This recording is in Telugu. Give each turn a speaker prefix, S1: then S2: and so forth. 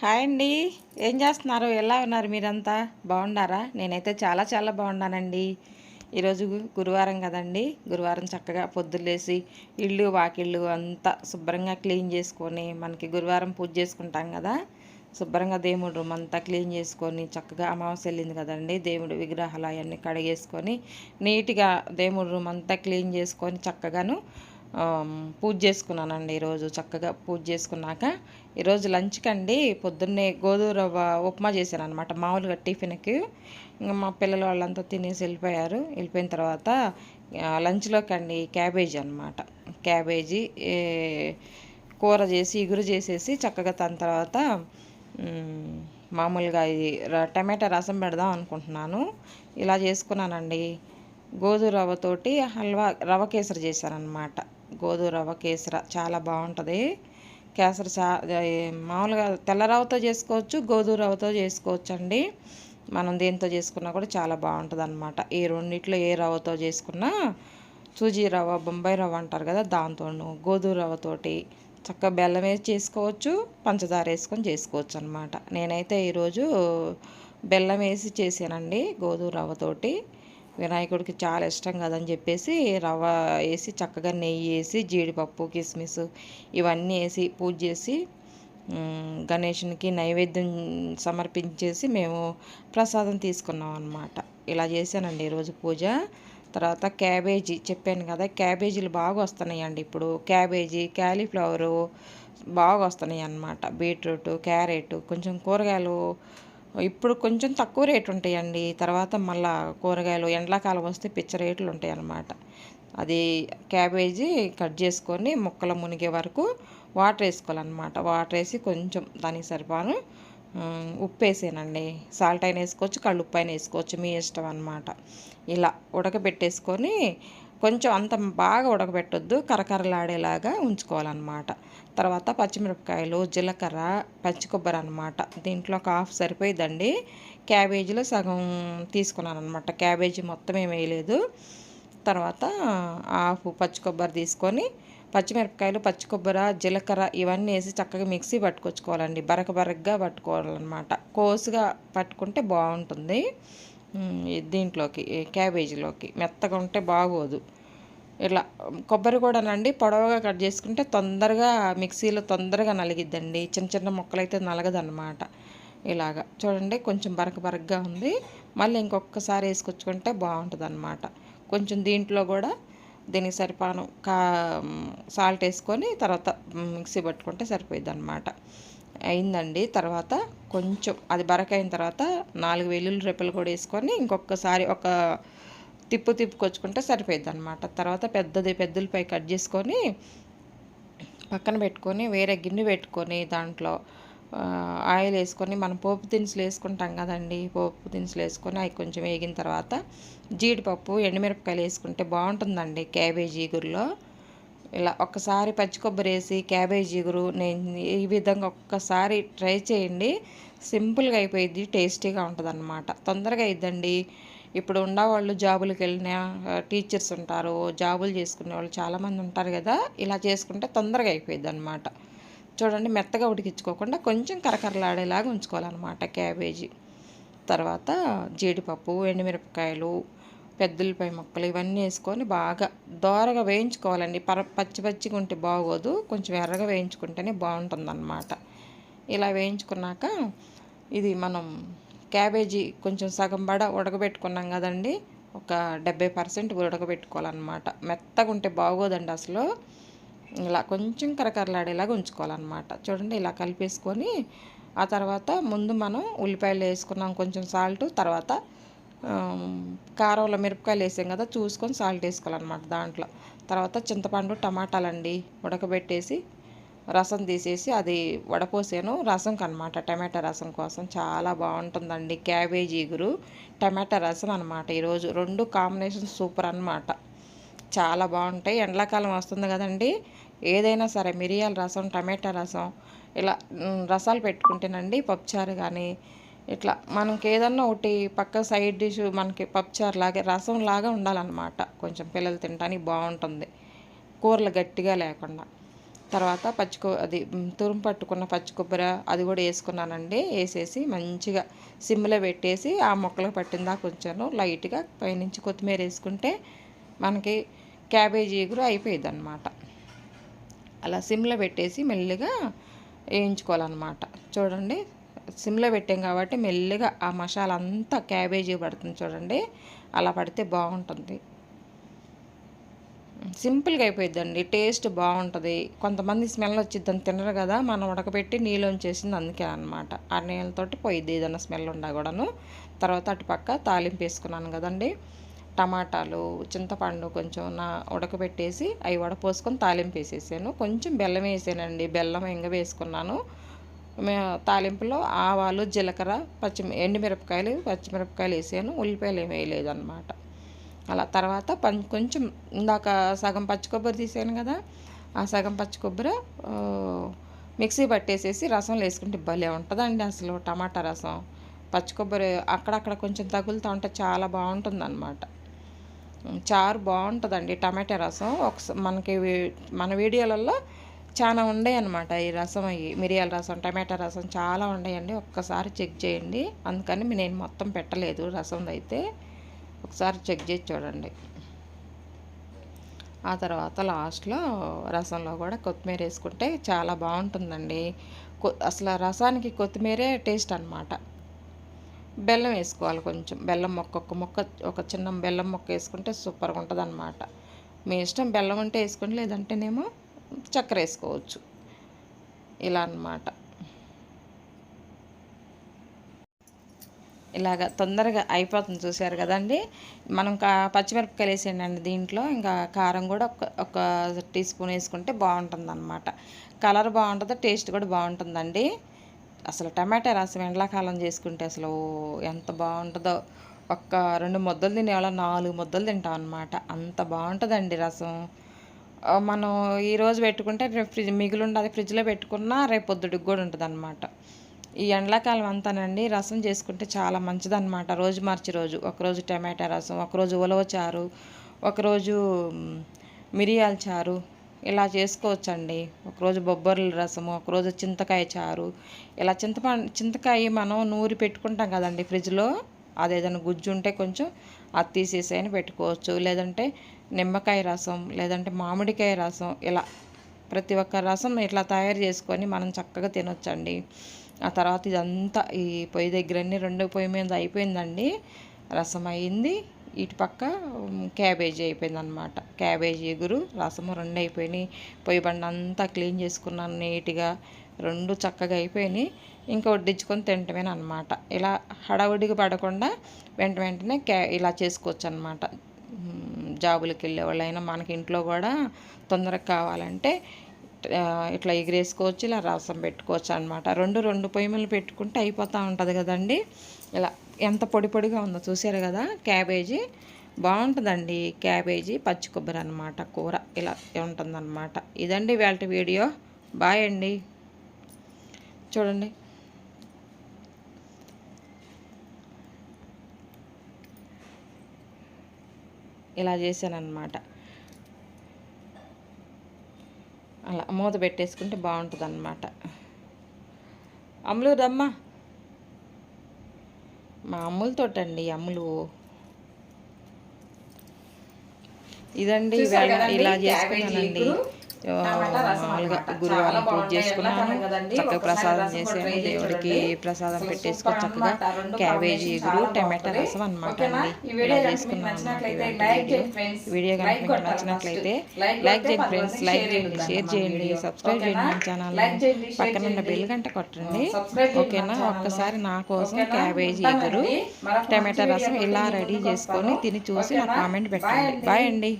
S1: హాయ్ అండి. ఏం చేస్తున్నారు? ఎలా ఉన్నారు మీరంతా? బాగున్నారా? నేనైతే చాలా చాలా బాగున్నానండి. ఈరోజు గురువారం కదండి. గురువారం చక్కగా పొద్దులేసి ఇల్లు వాకిళ్ళు అంతా శుభ్రంగా క్లీన్ చేసుకొని మనకి గురువారం పూజ చేసుకుంటాం కదా. శుభ్రంగా దేవుడి రూమ్ అంతా క్లీన్ చేసుకొని చక్కగా అమావాస్య వెళ్ళింది కదండి. దేవుడి విగ్రహాలు అవన్నీ కడిగేసుకొని నీట్గా దేవుడు రూమ్ అంతా క్లీన్ చేసుకొని చక్కగాను పూజ చేసుకున్నానండి ఈరోజు చక్కగా పూజ చేసుకున్నాక. ఈరోజు లంచ్కి అండి పొద్దున్నే గోధుమ రవ్వ ఉప్మా చేశాను అనమాట మామూలుగా టిఫిన్కి. ఇంకా మా పిల్లలు వాళ్ళంతా తినేసి వెళ్ళిపోయారు. వెళ్ళిపోయిన తర్వాత లంచ్లోకి అండి క్యాబేజీ అనమాట క్యాబేజీ కూర చేసి ఇగురు చేసేసి చక్కగా దాని తర్వాత మామూలుగా ఇది టమాటా రసం పెడదాం అనుకుంటున్నాను. ఇలా చేసుకున్నానండి. గోధుమ రవ్వతోటి హల్వా రవ్వ కేసరి చేశానన్నమాట. గోధుమ రవ్వ కేసర చాలా బాగుంటుంది. కేసర చా మామూలుగా తెల్ల రవ్వతో చేసుకోవచ్చు గోధుమ రవ్వతో చేసుకోవచ్చు అండి మనం దేంతో చేసుకున్నా కూడా చాలా బాగుంటుంది అనమాట ఈ రెండిట్లో ఏ రవ్వతో చేసుకున్నా సూజీ రవ్వ బొంబాయి రవ్వ అంటారు కదా దాంతోను గోధుమ రవ్వతోటి చక్కగా బెల్లం వేసి చేసుకోవచ్చు పంచదార వేసుకొని చేసుకోవచ్చు అనమాట నేనైతే ఈరోజు బెల్లం వేసి చేశానండి గోధుమ రవ్వతోటి. వినాయకుడికి చాలా ఇష్టం కదని చెప్పేసి రవ్వ వేసి చక్కగా నెయ్యి వేసి జీడిపప్పు కిస్మిస్ ఇవన్నీ వేసి పూజ చేసి గణేషునికి నైవేద్యం సమర్పించేసి మేము ప్రసాదం తీసుకున్నాం అనమాట ఇలా చేశానండి ఈరోజు పూజ. తర్వాత క్యాబేజీ చెప్పాను కదా క్యాబేజీలు బాగా వస్తున్నాయండి ఇప్పుడు. క్యాబేజీ క్యాలీఫ్లవరు బాగా వస్తున్నాయి అన్నమాట. బీట్రూట్ క్యారెట్ కొంచెం కూరగాయలు ఇప్పుడు కొంచెం తక్కువ రేటు ఉంటాయండి తర్వాత మళ్ళా కూరగాయలు ఎండాకాలం వస్తే పిచ్చ రేట్లు ఉంటాయి అన్నమాట అది క్యాబేజీ కట్ చేసుకొని ముక్కలు మునిగే వరకు వాటర్ వేసుకోవాలన్నమాట. వాటర్ వేసి కొంచెం దానికి సరిపాను ఉప్పు వేసానండి. సాల్ట్ అయినా వేసుకోవచ్చు కళ్ళు ఉప్పు అయినా వేసుకోవచ్చు మీ ఇష్టం అన్నమాట. ఇలా ఉడకబెట్టేసుకొని కొంచెం అంత బాగా ఉడకబెట్టొద్దు కరకరలాడేలాగా ఉంచుకోవాలన్నమాట. తర్వాత పచ్చిమిరపకాయలు జీలకర్ర పచ్చి కొబ్బరి అనమాట దీంట్లో ఒక హాఫ్ సరిపోయిద్దండి. క్యాబేజీలో సగం తీసుకున్నాను అనమాట క్యాబేజీ మొత్తం ఏం వేయలేదు. తర్వాత హాఫ్ పచ్చి కొబ్బరి తీసుకొని పచ్చిమిరపకాయలు పచ్చి కొబ్బరి జీలకర్ర ఇవన్నీ వేసి చక్కగా మిక్సీ పట్టుకొచ్చుకోవాలండి. బరక బరకగా పట్టుకోవాలన్నమాట. కోసుగా పట్టుకుంటే బాగుంటుంది. దీంట్లోకి క్యాబేజీలోకి. మెత్తగా ఉంటే బాగోదు. ఇట్లా కొబ్బరి కూడానండి పొడవుగా కట్ చేసుకుంటే తొందరగా మిక్సీలో తొందరగా నలిగిద్దండి. చిన్న చిన్న ముక్కలైతే అయితే నలగదన్నమాట. ఇలాగా. చూడండి కొంచెం బరక బరకగా ఉంది. మళ్ళీ ఇంకొకసారి వేసుకొచ్చుకుంటే బాగుంటుంది అనమాట కొంచెం దీంట్లో కూడా దీనికి సరిపాను కా సాల్ట్ వేసుకొని తర్వాత మిక్సీ పట్టుకుంటే సరిపోయిద్ది అనమాట అయిందండి. తర్వాత కొంచెం అది బరక అయిన తర్వాత నాలుగు వెల్లుల్లి రెప్పలు కూడా వేసుకొని ఇంకొకసారి ఒక తిప్పు తిప్పుకొచ్చుకుంటే సరిపోయింది అనమాట తర్వాత పెద్దది పెద్దలపై కట్ చేసుకొని పక్కన పెట్టుకొని వేరే గిన్నె పెట్టుకొని దాంట్లో ఆయిల్ వేసుకొని మనం పోపు దినుసులు వేసుకుంటాం కదండి. పోపు దినుసులు వేసుకొని అవి కొంచెం వేగిన తర్వాత జీడిపప్పు ఎండుమిరపకాయలు వేసుకుంటే బాగుంటుందండి క్యాబేజీ గురిలో. ఇలా ఒక్కసారి పచ్చి కొబ్బరి వేసి క్యాబేజీ ఇగురు నేను ఈ విధంగా ఒక్కసారి ట్రై చేయండి. సింపుల్గా అయిపోయింది టేస్టీగా ఉంటుంది అనమాట తొందరగా అయిద్దండి. ఇప్పుడు ఉన్నవాళ్ళు జాబులకు వెళ్ళిన టీచర్స్ ఉంటారు జాబులు చేసుకునే వాళ్ళు చాలామంది ఉంటారు కదా ఇలా చేసుకుంటే తొందరగా అయిపోయింది అనమాట చూడండి మెత్తగా ఉడికించుకోకుండా కొంచెం కరకరలాడేలాగా ఉంచుకోవాలన్నమాట క్యాబేజీ. తర్వాత జీడిపప్పు ఎండుమిరపకాయలు పెద్దలపై ముక్కలు ఇవన్నీ వేసుకొని బాగా దోరగా వేయించుకోవాలండి. పర పచ్చి పచ్చిగా ఉంటే బాగోదు. కొంచెం ఎర్రగా వేయించుకుంటేనే బాగుంటుందన్నమాట. ఇలా వేయించుకున్నాక ఇది మనం క్యాబేజీ కొంచెం సగం బడ ఉడకబెట్టుకున్నాం కదండి. ఒక డెబ్బై పర్సెంట్ ఉడకబెట్టుకోవాలన్నమాట. మెత్తగా ఉంటే బాగోదండి అసలు. ఇలా కొంచెం కరకరలాడేలాగా ఉంచుకోవాలన్నమాట. చూడండి ఇలా కలిపేసుకొని ఆ తర్వాత ముందు మనం ఉల్లిపాయలు వేసుకున్నాం కొంచెం సాల్ట్. తర్వాత కారంలో మిరపకాయలు వేసాం కదా చూసుకొని సాల్ట్ వేసుకోవాలన్నమాట దాంట్లో. తర్వాత చింతపండు టమాటాలండి ఉడకబెట్టేసి రసం తీసేసి అది వడపోసాను. రసంకి అనమాట టమాటా రసం కోసం. చాలా బాగుంటుందండి క్యాబేజీ ఇగురు టమాటా రసం అనమాట ఈరోజు. రెండు కాంబినేషన్ సూపర్ అన్నమాట. చాలా బాగుంటాయి. ఎండాకాలం వస్తుంది కదండి ఏదైనా సరే మిరియాల రసం టమాటా రసం ఇలా రసాలు పెట్టుకుంటేనండి పప్పుచారు కానీ ఇట్లా మనకి ఏదన్నా ఒకటి పక్క సైడ్ డిష్ మనకి పప్పుచారు లాగే రసం లాగా ఉండాలన్నమాట. కొంచెం పిల్లలు తినడానికి బాగుంటుంది. కూరలు గట్టిగా లేకుండా. తర్వాత పచ్చి కొ అది తురుము పట్టుకున్న పచ్చి కొబ్బరి అది కూడా వేసుకున్నానండి. వేసేసి మంచిగా సిమ్లో పెట్టేసి ఆ మొక్కలకు పట్టిందా కొంచెం లైట్గా పైనుంచి కొత్తిమీర వేసుకుంటే మనకి క్యాబేజీ ఎగురు అయిపోయింది అనమాట అలా సిమ్లో పెట్టేసి మెల్లిగా వేయించుకోవాలన్నమాట. చూడండి సిమ్లో పెట్టాం కాబట్టి మెల్లిగా ఆ మసాలా అంతా క్యాబేజీ పడుతుంది చూడండి. అలా పడితే బాగుంటుంది. సింపుల్గా అయిపోయిద్దండి. టేస్ట్ బాగుంటుంది. కొంతమంది స్మెల్ వచ్చిద్దని తినరు కదా మనం ఉడకబెట్టి నీళ్ళు చేసింది అందుకే అనమాట ఆ నీళ్ళతోటి పోయిద్ది ఏదైనా స్మెల్ ఉండా కూడాను. తర్వాత అటుపక్క తాలింపు వేసుకున్నాను కదండి. టమాటాలు చింతపండు కొంచెం నా ఉడకబెట్టేసి అవి వడపోసుకొని తాలింపు వేసేసాను. కొంచెం బెల్లం వేసానండి. బెల్లం ఇంగ వేసుకున్నాను. తాలింపులో ఆవాలు జీలకర్ర పచ్చి ఎండుమిరపకాయలు పచ్చిమిరపకాయలు వేసాను. ఉల్లిపాయలు ఏమి వేయలేదు అనమాట అలా తర్వాత పం కొంచెం ఇందాక సగం పచ్చి కొబ్బరి తీసాను కదా ఆ సగం పచ్చి కొబ్బరి మిక్సీ పట్టేసేసి రసంలో వేసుకుంటే భలే ఉంటుందండి అసలు టమాటా రసం. పచ్చి కొబ్బరి అక్కడక్కడ కొంచెం తగులుతూ ఉంటే చాలా బాగుంటుంది అనమాట చారు బాగుంటుందండి టమాటా రసం. ఒకసారి మనకి మన వీడియోలలో చాలా ఉన్నాయి అనమాట ఈ రసం అవి మిరియాల రసం టమాటా రసం చాలా ఉన్నాయండి ఒక్కసారి చెక్ చేయండి. అందుకని నేను మొత్తం పెట్టలేదు రసం అయితే. ఒకసారి చెక్ చేసి చూడండి. ఆ తర్వాత లాస్ట్లో రసంలో కూడా కొత్తిమీర వేసుకుంటే చాలా బాగుంటుందండి. కొ- అసలు రసానికి కొత్తిమీరే టేస్ట్ అనమాట బెల్లం వేసుకోవాలి కొంచెం. బెల్లం మొక్క ఒక మొక్క ఒక చిన్న బెల్లం మొక్క వేసుకుంటే సూపర్గా ఉంటుంది అనమాట మీ ఇష్టం బెల్లం అంటే వేసుకోండి లేదంటేనేమో చక్కెర వేసుకోవచ్చు ఇలా అన్నమాట. ఇలాగ తొందరగా అయిపోతుంది చూసారు కదండి. మనం కా పచ్చిమిరపకాయలు వేసేయండి దీంట్లో. ఇంకా కారం కూడా ఒక ఒక టీ స్పూన్ వేసుకుంటే బాగుంటుంది అనమాట కలర్ బాగుంటుంది టేస్ట్ కూడా బాగుంటుందండి. అసలు టమాటా రసం ఎండాకాలం చేసుకుంటే అసలు ఎంత బాగుంటుందో. ఒక్క రెండు ముద్దలు తినేవాళ్ళ నాలుగు ముద్దలు తింటాం అనమాట అంత బాగుంటుందండి రసం. మనం ఈరోజు పెట్టుకుంటే రేపు ఫ్రిడ్జ్ మిగిలి ఉండదు ఫ్రిడ్జ్లో పెట్టుకున్నా రేపు పొద్దుటికి కూడా ఉంటుంది అనమాట ఈ ఎండాకాలం అంతానండి రసం చేసుకుంటే చాలా మంచిదన్నమాట. రోజు మార్చి రోజు ఒకరోజు టమాటా రసం ఒకరోజు ఉలవ చారు ఒకరోజు మిరియాల చారు ఇలా చేసుకోవచ్చండి. ఒకరోజు బొబ్బర్ల రసము ఒకరోజు చింతకాయ చారు. ఇలా చింతపండు చింతకాయ మనం నూరి పెట్టుకుంటాం కదండి ఫ్రిడ్జ్లో అది ఏదైనా గుజ్జు ఉంటే కొంచెం అది తీసేసైనా పెట్టుకోవచ్చు. లేదంటే నిమ్మకాయ రసం లేదంటే మామిడికాయ రసం ఇలా ప్రతి ఒక్క రసం ఇట్లా తయారు చేసుకొని మనం చక్కగా తినొచ్చండి. ఆ తర్వాత ఇదంతా ఈ పొయ్యి దగ్గరన్నీ రెండో పొయ్యి మీద అయిపోయిందండి. రసం అయింది. ఇటు పక్క క్యాబేజీ అయిపోయింది అనమాట క్యాబేజీ ఎగురు రసము రెండు అయిపోయినాయి. పొయ్యి బండి అంతా క్లీన్ చేసుకున్నాను నీట్గా. రెండు చక్కగా అయిపోయినాయి. ఇంకా వడ్డించుకొని తింటమేన అనమాట ఇలా హడావుడిగా పడకుండా వెంట వెంటనే క్యా ఇలా చేసుకోవచ్చు అనమాట జాబులకి వెళ్ళే వాళ్ళైనా మనకి ఇంట్లో కూడా తొందరగా కావాలంటే ఇట్లా ఎగిరేసుకోవచ్చు ఇలా రసం పెట్టుకోవచ్చు అనమాట రెండు రెండు పొయ్యిలు పెట్టుకుంటే అయిపోతూ ఉంటుంది కదండి. ఇలా ఎంత పొడి పొడిగా ఉందో చూసారు కదా క్యాబేజీ. బాగుంటుందండి క్యాబేజీ పచ్చి కొబ్బరి అనమాట కూర. ఇలా ఉంటుందన్నమాట. ఇదండి వాళ్ళ వీడియో. బాయ్ అండి. చూడండి. ఇలా చేశానన్నమాట. అలా మూత పెట్టేసుకుంటే బాగుంటుంది అనమాట అమ్ములు దమ్మా మా అమ్ములతోటండి అమ్ములు. ఇదండి ఇలా చేసుకున్నానండి. మామూలుగా. గురువారం పూజ చేసుకున్నాను చక్కగా ప్రసాదం చేసాను దేవుడికి. ప్రసాదం
S2: సూపర్
S1: చక్కగా క్యాబేజీ ఎగురు టమాటా. రసం అనమాట? అండి
S2: వీడియో
S1: ఇలా
S2: కనుక నచ్చినట్లయితే లైక్
S1: వీడియో
S2: చేయండి ఫ్రెండ్స్.
S1: కనుక
S2: లైక్
S1: మీకు నచ్చినట్లయితే చేయండి ఫ్రెండ్స్ లైక్
S2: షేర్
S1: చేయండి షేర్. సబ్స్క్రైబ్ చేయండి? మన ఛానల్ పక్కన ఉన్న. బెల్ గంట కొట్టండి ఓకేనా. ఒక్కసారి నా కోసం? క్యాబేజీ. ఎగురు టమాటా రసం ఇలా రెడీ చేసుకొని. తిని చూసి నాకు
S2: ఓకేనా?
S1: కామెంట్ పెట్టండి. బాయ్ అండి